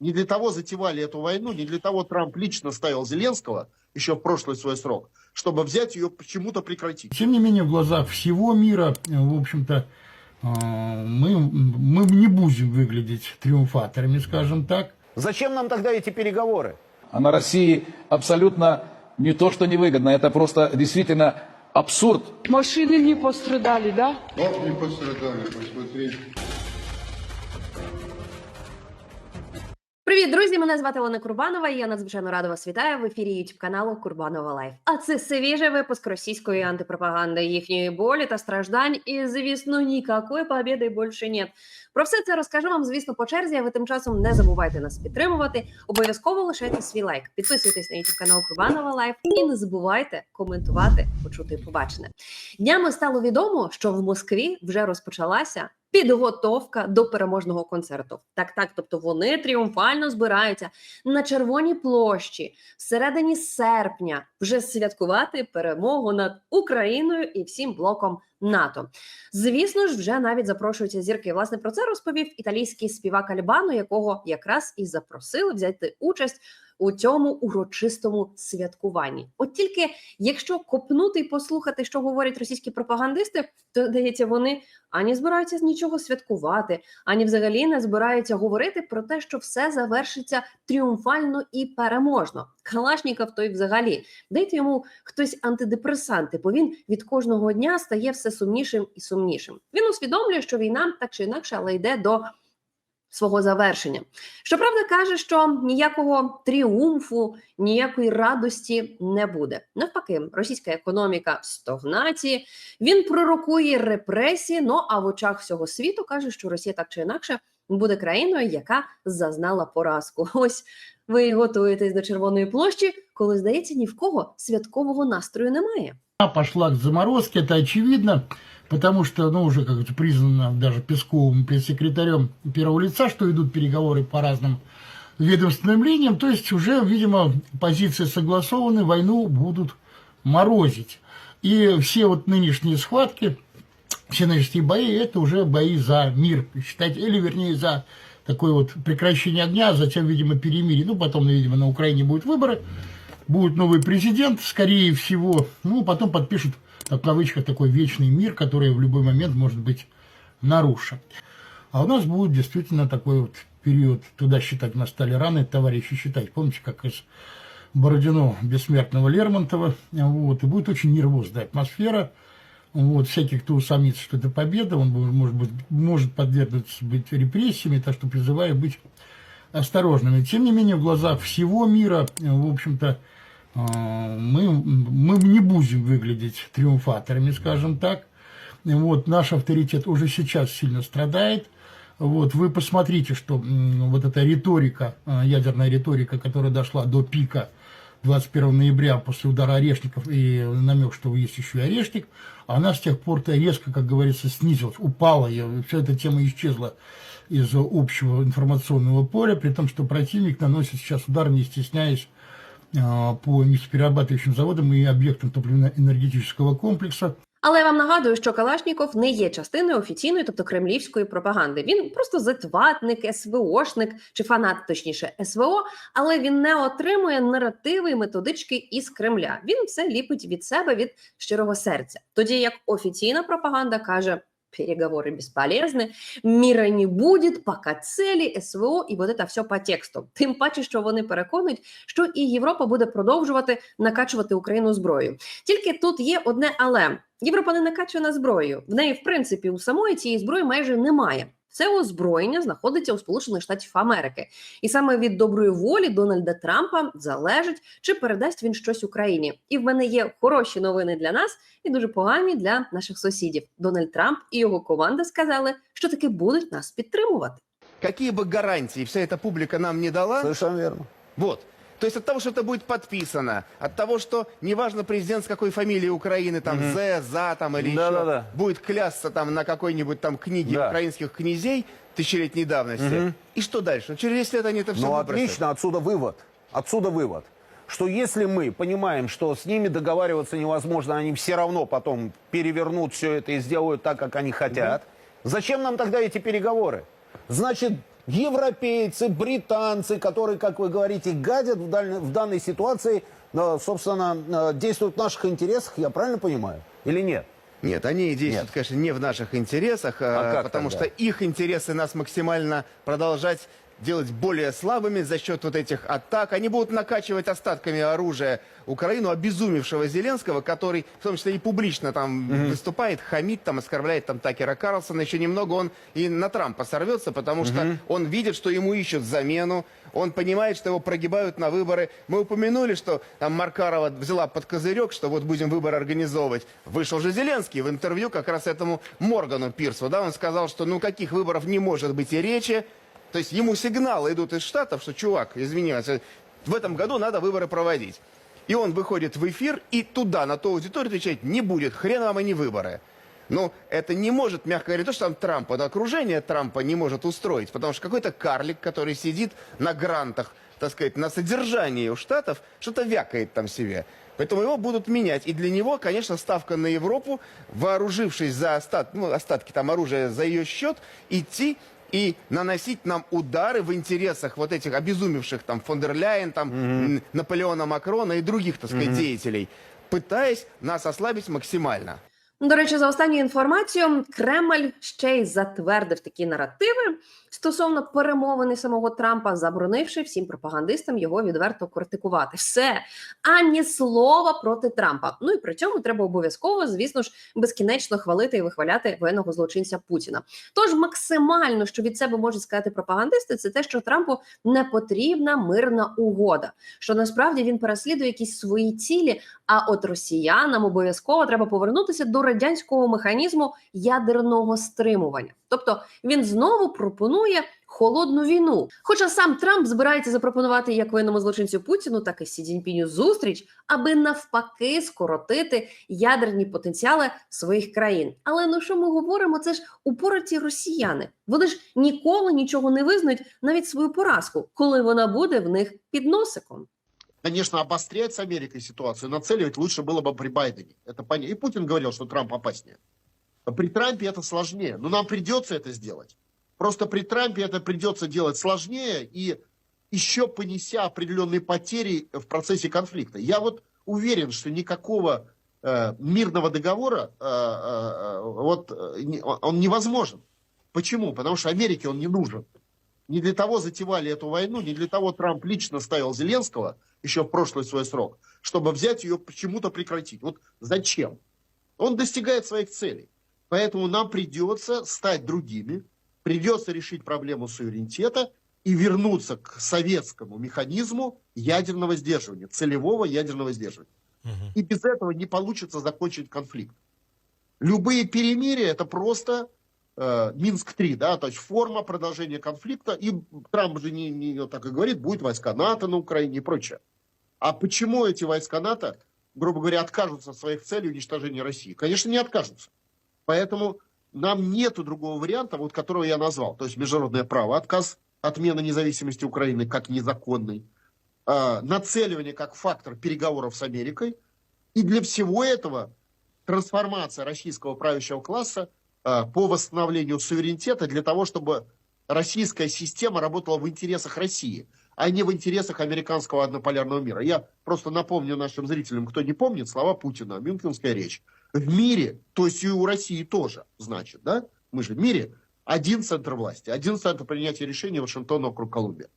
Не для того затевали эту войну, не для того Трамп лично ставил Зеленского еще в прошлый свой срок, чтобы взять ее почему-то прекратить. Тем не менее, в глазах всего мира, в общем-то, э, мы, мы не будем выглядеть триумфаторами, скажем так. Зачем нам тогда эти переговоры? Она России абсолютно не то, что невыгодно, это просто действительно абсурд. Машины не пострадали, да? Как не пострадали, посмотрите. Привіт, друзі! Мене звати Олена Курбанова. і Я надзвичайно рада вас вітаю в ефірі youtube каналу Курбанова Лайф. А це свіжий випуск російської антипропаганди, їхньої болі та страждань. І звісно, ніякої побіди більше нет. Про все це розкажу вам, звісно, по черзі. А ви тим часом не забувайте нас підтримувати. Обов'язково лишайте свій лайк. Підписуйтесь на youtube канал Курбанова Лайф і не забувайте коментувати, почути і побачене. Днями стало відомо, що в Москві вже розпочалася підготовка до переможного концерту. Так, так, тобто вони тріумфально збираються на червоній площі всередині серпня вже святкувати перемогу над Україною і всім блоком НАТО. Звісно ж, вже навіть запрошуються зірки. Власне про це розповів італійський співак Альбану, якого якраз і запросили взяти участь у цьому урочистому святкуванні. От тільки якщо копнути і послухати, що говорять російські пропагандисти, то здається, вони ані збираються з нічого святкувати, ані взагалі не збираються говорити про те, що все завершиться тріумфально і переможно. Калашніков той взагалі дайте йому хтось антидепресанти, бо він від кожного дня стає все сумнішим і сумнішим. Він усвідомлює, що війна так чи інакше, але йде до свого завершення. Щоправда, каже, що ніякого тріумфу, ніякої радості не буде. Навпаки, російська економіка стогнації. Він пророкує репресії. Ну а в очах всього світу каже, що Росія так чи інакше буде країною, яка зазнала поразку. Ось ви готуєтесь до Червоної площі, коли здається, ні в кого святкового настрою немає. Пошла к заморозке, это очевидно, потому что, ну, уже как это признано даже Песковым пресс-секретарем первого лица, что идут переговоры по разным ведомственным линиям, то есть уже, видимо, позиции согласованы, войну будут морозить. И все вот нынешние схватки, все нынешние бои, это уже бои за мир, считайте, или, вернее, за такое вот прекращение огня, а затем, видимо, перемирие. Ну, потом, видимо, на Украине будут выборы, будет новый президент, скорее всего, ну, потом подпишут, в кавычках, такой вечный мир, который в любой момент может быть нарушен. А у нас будет действительно такой вот период, туда считать мы стали рано, товарищи считать. Помните, как из Бородино бессмертного Лермонтова, вот, и будет очень нервозная атмосфера, вот, всякий, кто усомнится, что это победа, он может, быть, может подвергнуться быть репрессиями, так что призываю быть осторожными. Тем не менее, в глазах всего мира, в общем-то, мы, мы не будем выглядеть триумфаторами, скажем так. Вот, наш авторитет уже сейчас сильно страдает. Вот, вы посмотрите, что вот эта риторика, э, ядерная риторика, которая дошла до пика 21 ноября после удара орешников и намек, что есть еще и орешник, она с тех пор-то резко, как говорится, снизилась, упала, и вся эта тема исчезла из общего информационного поля, при том, что противник наносит сейчас удар, не стесняясь, а, по нефтеперерабатывающим заводам и объектам топливно-энергетического комплекса. Але я вам нагадую, що Калашніков не є частиною офіційної, тобто кремлівської пропаганди. Він просто затватник, СВОшник чи фанат, точніше, СВО, але він не отримує наративи і методички із Кремля. Він все ліпить від себе від щирого серця. Тоді як офіційна пропаганда каже. Переговоры бесполезны, мира не будет, пока цели, СВО і вот это все по тексту. Тим паче, що вони переконують, що і Європа буде продовжувати накачувати Україну зброєю. Тільки тут є одне але Європа не накачує на зброю. В неї, в принципі, у самої цієї зброї майже немає. Це озброєння знаходиться у Сполучених Штатів Америки, і саме від доброї волі Дональда Трампа залежить, чи передасть він щось Україні. І в мене є хороші новини для нас і дуже погані для наших сусідів. Дональд Трамп і його команда сказали, що таки будуть нас підтримувати. Какие бы гарантии вся эта публика нам не дала, Совершенно верно. вот. То есть от того, что это будет подписано, от того, что неважно президент с какой фамилией Украины, там, З, За, там, или Да-да-да. еще, будет клясться там на какой-нибудь там книге Да. украинских князей тысячелетней давности. И что дальше? Через 10 лет они это все Ну, выбросят. отлично, отсюда вывод. Отсюда вывод. Что если мы понимаем, что с ними договариваться невозможно, они все равно потом перевернут все это и сделают так, как они хотят, зачем нам тогда эти переговоры? Значит, европейцы, британцы, которые, как вы говорите, гадят в, дальне- в данной ситуации, э, собственно, э, действуют в наших интересах, я правильно понимаю? Или нет? Нет, они действуют, Нет. конечно, не в наших интересах, А как потому тогда? что их интересы нас максимально продолжать делать более слабыми за счет вот этих атак. Они будут накачивать остатками оружия Украину, обезумевшего Зеленского, который, в том числе и публично там выступает, хамит, там, оскорбляет там Такера Карлсона. Еще немного он и на Трампа сорвется, потому что он видит, что ему ищут замену. Он понимает, что его прогибают на выборы. Мы упомянули, что там Маркарова взяла под козырек, что вот будем выборы организовывать. Вышел же Зеленский в интервью как раз этому Моргану Пирсу. Да, он сказал, что ну каких выборов не может быть и речи. То есть ему сигналы идут из Штатов, что, чувак, извиняюсь, в этом году надо выборы проводить. И он выходит в эфир и туда, на ту аудиторию отвечает, не будет, хрен вам и не выборы. Ну, это не может, мягко говоря, то, что там Трампа, но окружение Трампа не может устроить, потому что какой-то карлик, который сидит на грантах, так сказать, на содержании у Штатов, что-то вякает там себе. Поэтому его будут менять. И для него, конечно, ставка на Европу, вооружившись за остат, ну, остатки там оружия за ее счет, идти и наносить нам удары в интересах вот этих обезумевших там фон дер Ляйен, там Наполеона Макрона и других, так сказать, деятелей, пытаясь нас ослабить максимально. До речі, за останньою інформацією, Кремль ще й затвердив такі наративи стосовно перемовини самого Трампа, заборонивши всім пропагандистам його відверто критикувати. Все ані слова проти Трампа. Ну і при цьому треба обов'язково, звісно ж, безкінечно хвалити і вихваляти воєнного злочинця Путіна. Тож максимально, що від себе можуть сказати пропагандисти, це те, що Трампу не потрібна мирна угода, що насправді він переслідує якісь свої цілі. А от росіянам обов'язково треба повернутися до радянського механізму ядерного стримування. Тобто він знову пропонує холодну війну. Хоча сам Трамп збирається запропонувати як воєнному злочинцю Путіну, так і Сі Цзіньпіню зустріч, аби навпаки скоротити ядерні потенціали своїх країн. Але ну що ми говоримо? Це ж упораті росіяни. Вони ж ніколи нічого не визнають, навіть свою поразку, коли вона буде в них під носиком. Конечно, обострять с Америкой ситуацию, нацеливать лучше было бы при Байдене. Это понятно. И Путин говорил, что Трамп опаснее. При Трампе это сложнее. Но нам придется это сделать. Просто при Трампе это придется делать сложнее и еще понеся определенные потери в процессе конфликта. Я вот уверен, что никакого э, мирного договора э, э, вот, э, не- он невозможен. Почему? Потому что Америке он не нужен. Не для того затевали эту войну, не для того Трамп лично ставил Зеленского еще в прошлый свой срок, чтобы взять ее почему-то прекратить. Вот зачем? Он достигает своих целей. Поэтому нам придется стать другими, придется решить проблему суверенитета и вернуться к советскому механизму ядерного сдерживания, целевого ядерного сдерживания. И без этого не получится закончить конфликт. Любые перемирия это просто э, Минск-3, да, то есть форма продолжения конфликта. И Трамп же не, не так и говорит, будет войска НАТО на Украине и прочее. А почему эти войска НАТО, грубо говоря, откажутся от своих целей уничтожения России? Конечно, не откажутся. Поэтому нам нету другого варианта, вот которого я назвал. То есть международное право, отказ, отмена независимости Украины как незаконный, э, нацеливание как фактор переговоров с Америкой. И для всего этого трансформация российского правящего класса по восстановлению суверенитета для того, чтобы российская система работала в интересах России, а не в интересах американского однополярного мира. Я просто напомню нашим зрителям, кто не помнит, слова Путина, Мюнхенская речь. В мире, то есть и у России тоже, значит, да? Мы же в мире один центр власти, один центр принятия решений Вашингтон, округ Колумбия.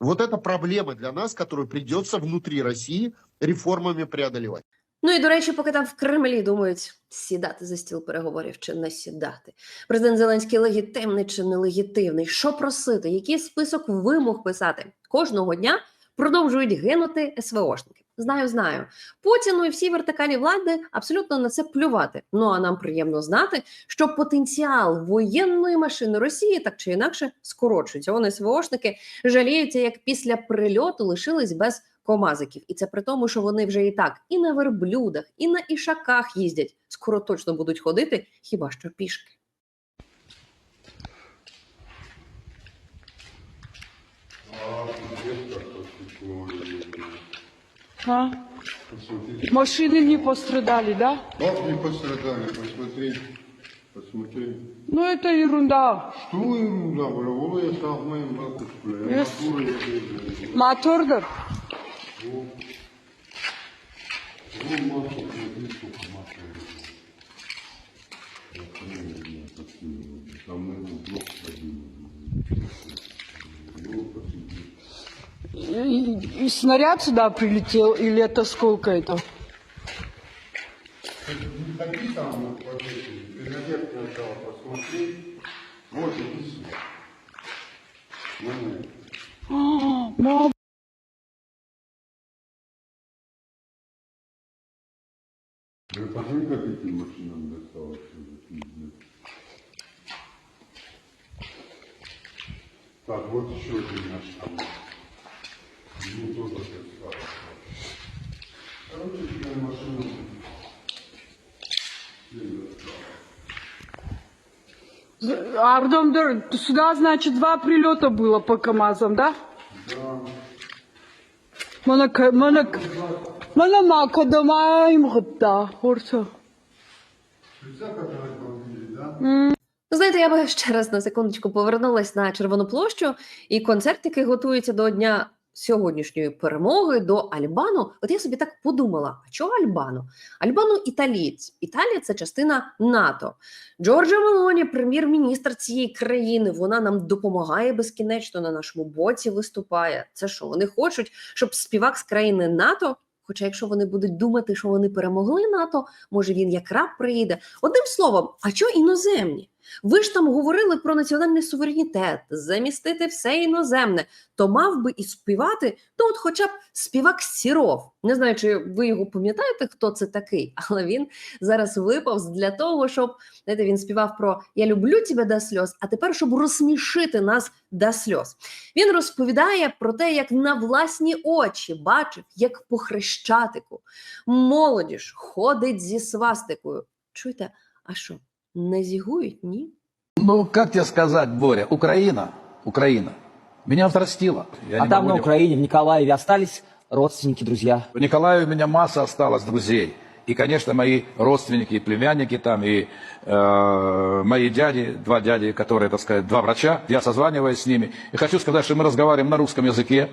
Вот это проблема для нас, которую придется внутри России реформами преодолевать. Ну і до речі, поки там в Кремлі думають сідати за стіл переговорів чи не сідати. Президент Зеленський легітимний чи нелегітимний. Що просити? Який список вимог писати? Кожного дня продовжують гинути СВОшники. Знаю, знаю. Путіну і всій вертикалі влади абсолютно на це плювати. Ну а нам приємно знати, що потенціал воєнної машини Росії так чи інакше скорочується. Вони СВОшники жаліються, як після прильоту лишились без комазиків. І це при тому, що вони вже і так і на верблюдах, і на ішаках їздять. Скоро точно будуть ходити, хіба що пішки. А? Машины не пострадали, да? Как не пострадали, посмотри. Посмотри. Ну это ерунда. Что ерунда, Ола я сам моим бабушкой, бля, масло, смотри, сколько масла. Там, наверное, блок один. И, и снаряд сюда прилетел, или это сколько это? Не ходи там, вот, сначала посмотри. Да посмотри, как этим машинам досталось. уже, пиздец. Так, вот еще один наш там. Ну, тоже досталось. Короче, теперь машину. Ардомдор, сюда, значит, два прилета было по КАМАЗам, да? Да. Mana mana Представь, как они бомбили, да? Ну, знаєте, я би ще раз на секундочку повернулась на Червону площу і концерт, який готується до дня сьогоднішньої перемоги до Альбану. От я собі так подумала: а чого Альбану? Альбану італієць. Італія це частина НАТО. Джорджа Мелоні, прем'єр-міністр цієї країни, вона нам допомагає безкінечно на нашому боці виступає. Це що? Вони хочуть, щоб співак з країни НАТО. Хоча, якщо вони будуть думати, що вони перемогли НАТО, може він як раб приїде. Одним словом, а що іноземні? Ви ж там говорили про національний суверенітет, замістити все іноземне, то мав би і співати, ну от хоча б співак Сіров. Не знаю, чи ви його пам'ятаєте, хто це такий, але він зараз виповз для того, щоб знаєте, він співав про Я люблю тебе до сльоз, а тепер щоб розсмішити нас до сльоз. Він розповідає про те, як на власні очі бачив, як по хрещатику молодіж ходить зі свастикою. Чуєте, а що? Не зігують, ні? Ну, как тебе сказать, Боря, Украина, Украина, меня взрастила. Я а не там могу на не- Украине, в Николаеве остались родственники, друзья. В Николаеве у меня масса осталось друзей. И, конечно, мои родственники и племянники там, и э, мои дяди, два дяди, которые, так сказать, два врача, я созваниваюсь с ними. И хочу сказать, что мы разговариваем на русском языке.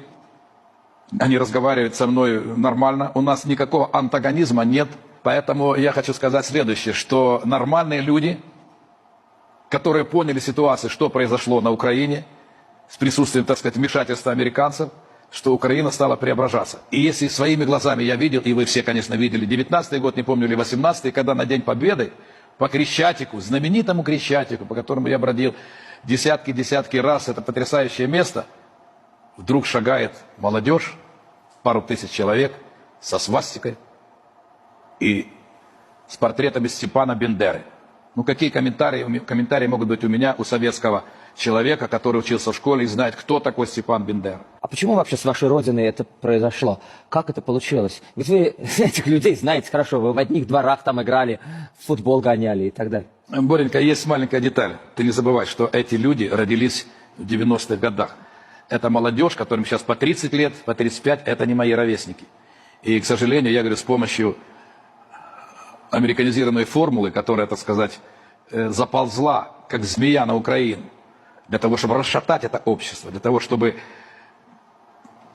Они разговаривают со мной нормально. У нас никакого антагонизма нет. Поэтому я хочу сказать следующее, что нормальные люди, которые поняли ситуацию, что произошло на Украине, с присутствием, так сказать, вмешательства американцев, что Украина стала преображаться. И если своими глазами я видел, и вы все, конечно, видели, 19 год, не помню, или 18 когда на День Победы по Крещатику, знаменитому Крещатику, по которому я бродил десятки-десятки раз, это потрясающее место, вдруг шагает молодежь, пару тысяч человек, со свастикой и с портретами Степана Бендеры. Ну какие комментарии, комментарии могут быть у меня, у советского человека, который учился в школе и знает, кто такой Степан Бендера? А почему вообще с вашей родиной это произошло? Как это получилось? Ведь вы этих людей знаете хорошо, вы в одних дворах там играли, в футбол гоняли и так далее. Боренька, есть маленькая деталь. Ты не забывай, что эти люди родились в 90-х годах. Это молодежь, которым сейчас по 30 лет, по 35, это не мои ровесники. И, к сожалению, я говорю, с помощью американизированной формулы, которая, так сказать, э, заползла, как змея на Украину, для того, чтобы расшатать это общество, для того, чтобы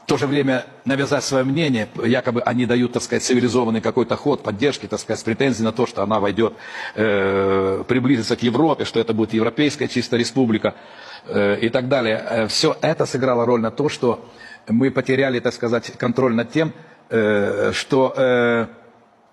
в то же время навязать свое мнение, якобы они дают, так сказать, цивилизованный какой-то ход поддержки, так сказать, с претензией на то, что она войдет, э, приблизится к Европе, что это будет европейская чисто республика э, и так далее. Все это сыграло роль на то, что мы потеряли, так сказать, контроль над тем, э, что э,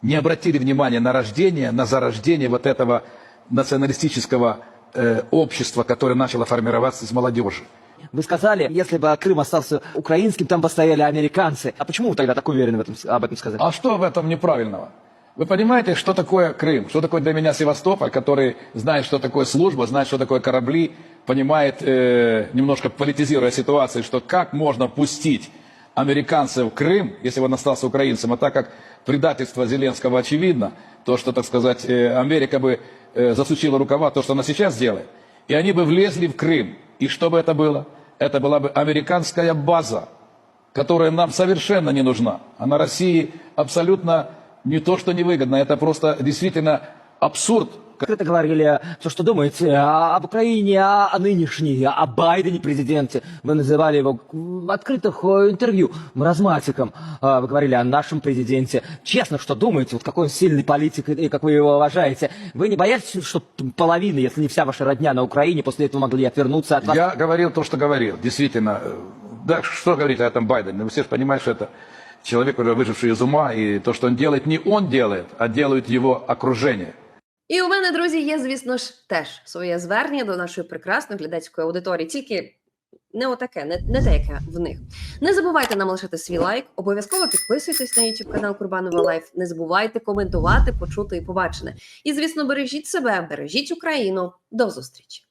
не обратили внимания на рождение, на зарождение вот этого националистического э, общества, которое начало формироваться из молодежи. Вы сказали, если бы Крым остался украинским, там бы стояли американцы. А почему вы тогда так уверены в этом, об этом сказали? А что в этом неправильного? Вы понимаете, что такое Крым? Что такое для меня Севастополь, который знает, что такое служба, знает, что такое корабли, понимает, э, немножко политизируя ситуацию, что как можно пустить американцев Крым, если он остался украинцем, а так как предательство Зеленского очевидно, то, что, так сказать, э, Америка бы э, засучила рукава, то, что она сейчас делает, и они бы влезли в Крым. И что бы это было? Это была бы американская база, которая нам совершенно не нужна. Она России абсолютно не то, что невыгодна, это просто действительно абсурд Открыто говорили все, что думаете о- об Украине, о, о нынешней, о Байдене президенте. Вы называли его в открытых э, интервью маразматиком. Вы говорили о нашем президенте. Честно, что думаете, вот какой он сильный политик и как вы его уважаете. Вы не боитесь, что половина, если не вся ваша родня на Украине после этого могли отвернуться от вас? Я говорил то, что говорил. Действительно, э, да, что говорить о этом Байдене? Вы все же понимаете, что это человек, уже выживший из ума, и то, что он делает, не он делает, а делает его окружение. І у мене, друзі, є, звісно ж, теж своє звернення до нашої прекрасної глядацької аудиторії, тільки не отаке, не, не те, в них. Не забувайте нам лишити свій лайк, обов'язково підписуйтесь на YouTube канал Курбанова Лайф. Не забувайте коментувати, почути і побачене. І, звісно, бережіть себе, бережіть Україну. До зустрічі!